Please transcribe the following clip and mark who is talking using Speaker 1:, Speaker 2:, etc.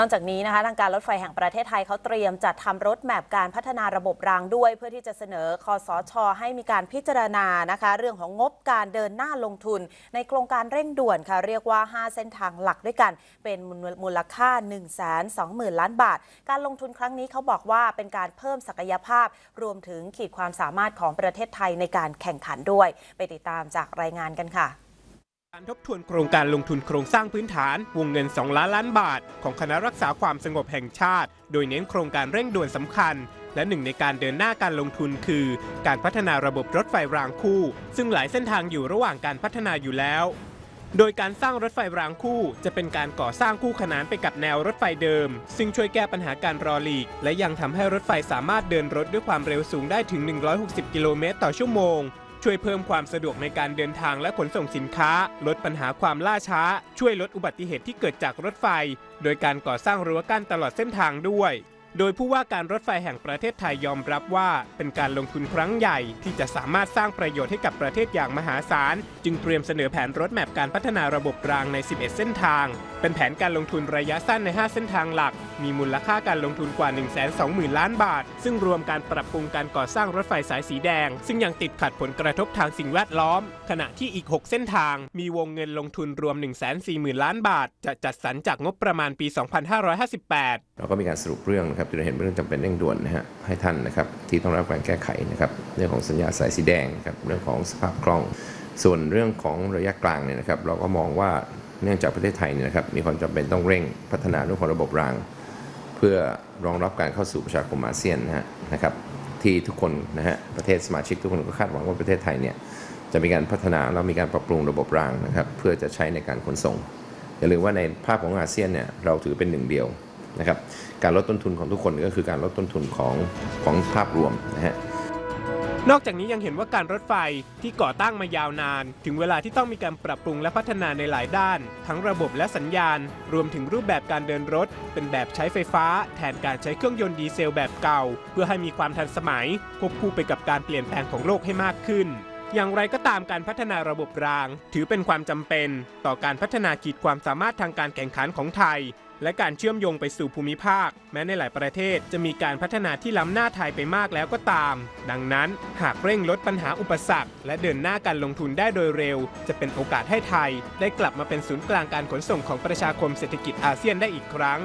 Speaker 1: นอกจากนี้นะคะทางการรถไฟแห่งประเทศไทยเขาเตรียมจัดทำรถแมพการพัฒนาระบบรางด้วย เพื่อที่จะเสนอคอสชให้มีการพิจารณานะคะ เรื่องของงบการเดินหน้าลงทุน ในโครงการเร่งด่วนค่ะ เรียกว่า 5 เส้นทางหลักด้วยกัน เป็นมูลค่า 1 2 0 0 0 0 ล้านบาท การลงทุนครั้งนี้เขาบอกว่าเป็นการเพิ่มศักยภาพ รวมถึงขีดความสามารถของประเทศไทยในการแข่งขันด้วย ไปติดตามจากรายงานกันค่ะ
Speaker 2: การทบทวนโครงการลงทุนโครงสร้างพื้นฐาน วงเงิน 2 ล้านล้านบาท ของคณะรักษาความสงบแห่งชาติ โดยเน้นโครงการเร่งด่วนสำคัญ และหนึ่งในการเดินหน้าการลงทุนคือ การพัฒนาระบบรถไฟรางคู่ ซึ่งหลายเส้นทางอยู่ระหว่างการพัฒนาอยู่แล้ว โดยการสร้างรถไฟรางคู่ จะเป็นการก่อสร้างคู่ขนานไปกับแนวรถไฟเดิม ซึ่งช่วยแก้ปัญหาการรอหลีก และยังทำให้รถไฟสามารถเดินรถด้วยความเร็วสูงได้ถึง 160 กิโลเมตรต่อชั่วโมง ช่วยเพิ่มความสะดวกในการเดินทางและขนส่งสินค้า ลดปัญหาความล่าช้า ช่วยลดอุบัติเหตุที่เกิดจากรถไฟ โดยการก่อสร้างรั้วกั้นตลอดเส้นทางด้วย โดยผู้ว่าการรถไฟแห่งประเทศไทยยอมรับว่าเป็นการลงทุนครั้งใหญ่ที่จะสามารถสร้างประโยชน์ให้กับประเทศอย่างมหาศาล จึงเตรียมเสนอแผนรถแมพการพัฒนาระบบรางใน 11 เส้นทาง เป็นแผนการลงทุนระยะสั้นใน 5 เส้นทางหลัก มีมูลค่าการลงทุนกว่า 120,000 ล้านบาท ซึ่งรวมการปรับปรุงการก่อสร้างรถไฟสายสีแดง ซึ่งยังติดขัดผลกระทบทางสิ่งแวดล้อม ขณะที่อีก 6 เส้นทาง มีวงเงินลงทุนรวม 140,000 ล้านบาท จะจัดสรรจากงบประมาณปี 2558
Speaker 3: เราก็มีการสรุปเรื่องนะครับจนเห็นเรื่องจำเป็นเร่งด่วนนะฮะให้ท่านนะครับที่ต้องรับการแก้ไขนะครับเรื่องของสัญญาสายสีแดงนะครับเรื่องของสภาพคล่อง ส่วนเรื่องของระยะกลางเนี่ยนะครับเราก็มองว่าเนื่องจากประเทศไทยเนี่ยนะครับมีความจำเป็นต้องเร่งพัฒนาเรื่องของระบบราง เพื่อรองรับการเข้าสู่ประชาคมอาเซียนนะฮะนะครับที่ทุกคนนะฮะประเทศสมาชิกทุกคนก็คาดหวังว่าประเทศไทยเนี่ยจะมีการพัฒนาแล้วมีการปรับปรุงระบบรางนะครับเพื่อจะใช้ในการขนส่งอย่าลืมว่าในภาพของอาเซียนเนี่ยเราถือเป็นหนึ่งเดียว นะครับการลดต้นทุนของทุกคนก็คือการลดต้นทุนของของภาพรวมนะฮะ
Speaker 2: นอกจากนี้ยังเห็นว่าการรถไฟที่ก่อตั้งมายาวนาน ถึงเวลาที่ต้องมีการปรับปรุงและพัฒนาในหลายด้าน ทั้งระบบและสัญญาณ รวมถึงรูปแบบการเดินรถ เป็นแบบใช้ไฟฟ้า แทนการใช้เครื่องยนต์ดีเซลแบบเก่า เพื่อให้มีความทันสมัย ควบคู่ไปกับการเปลี่ยนแปลงของโลกให้มากขึ้น อย่างไรก็ตามการพัฒนาระบบราง ถือเป็นความจำเป็น ต่อการพัฒนาขีดความสามารถทางการแข่งขันของไทย และการเชื่อมโยงไปสู่ภูมิภาค แม้ในหลายประเทศจะมีการพัฒนาที่ล้ำหน้าไทยไปมากแล้วก็ตาม ดังนั้นหากเร่งลดปัญหาอุปสรรค และเดินหน้าการลงทุนได้โดยเร็ว จะเป็นโอกาสให้ไทย ได้กลับมาเป็นศูนย์กลางการขนส่งของประชาคมเศรษฐกิจอาเซียนได้อีกครั้ง